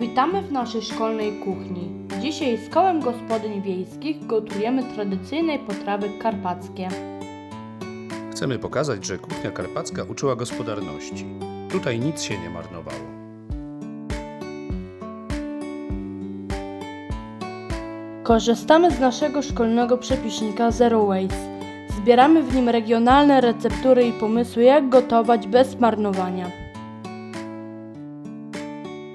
Witamy w naszej szkolnej kuchni. Dzisiaj z kołem gospodyń wiejskich gotujemy tradycyjne potrawy karpackie. Chcemy pokazać, że kuchnia karpacka uczyła gospodarności. Tutaj nic się nie marnowało. Korzystamy z naszego szkolnego przepiśnika Zero Waste. Zbieramy w nim regionalne receptury i pomysły, jak gotować bez marnowania.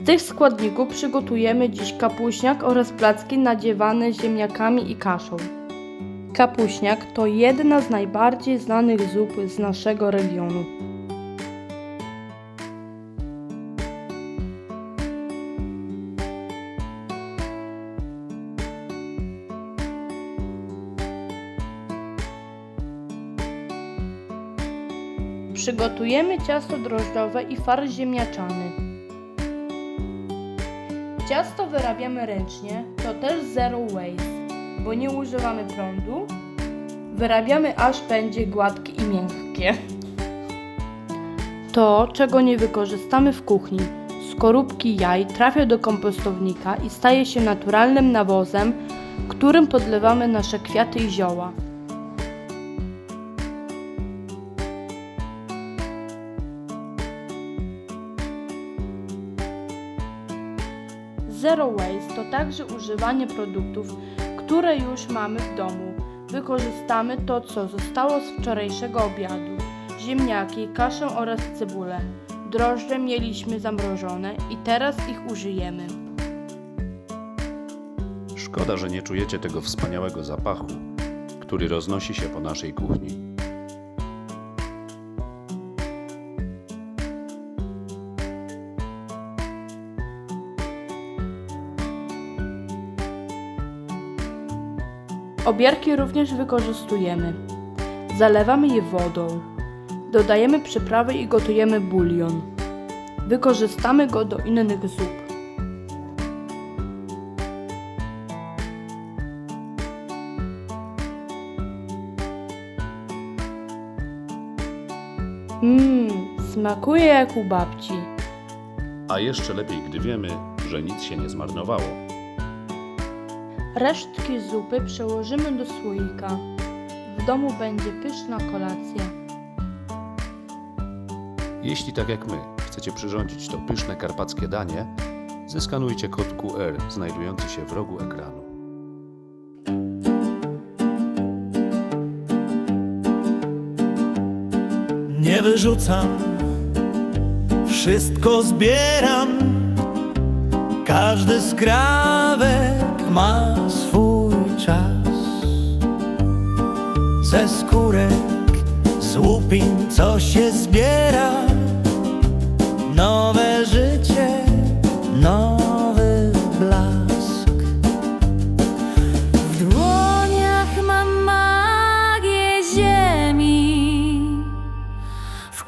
Z tych składników przygotujemy dziś kapuśniak oraz placki nadziewane ziemniakami i kaszą. Kapuśniak to jedna z najbardziej znanych zup z naszego regionu. Przygotujemy ciasto drożdżowe i farsz ziemniaczany. Ciasto wyrabiamy ręcznie, to też zero waste, bo nie używamy prądu. Wyrabiamy aż będzie gładkie i miękkie. To, czego nie wykorzystamy w kuchni, skorupki jaj trafia do kompostownika i staje się naturalnym nawozem, którym podlewamy nasze kwiaty i zioła. Zero waste to także używanie produktów, które już mamy w domu. Wykorzystamy to, co zostało z wczorajszego obiadu. Ziemniaki, kaszę oraz cebulę. Drożdże mieliśmy zamrożone i teraz ich użyjemy. Szkoda, że nie czujecie tego wspaniałego zapachu, który roznosi się po naszej kuchni. Obiarki również wykorzystujemy. Zalewamy je wodą. Dodajemy przyprawy i gotujemy bulion. Wykorzystamy go do innych zup. Mmm, smakuje jak u babci. A jeszcze lepiej, gdy wiemy, że nic się nie zmarnowało. Resztki zupy przełożymy do słoika. W domu będzie pyszna kolacja. Jeśli tak jak my chcecie przyrządzić to pyszne karpackie danie, zeskanujcie kod QR znajdujący się w rogu ekranu. Nie wyrzucam, wszystko zbieram. Każdy skrawek ma swój czas. Ze skórek, z łupin, co się zbiera. Nowe życie, nowy blask. W dłoniach mam magię ziemi, w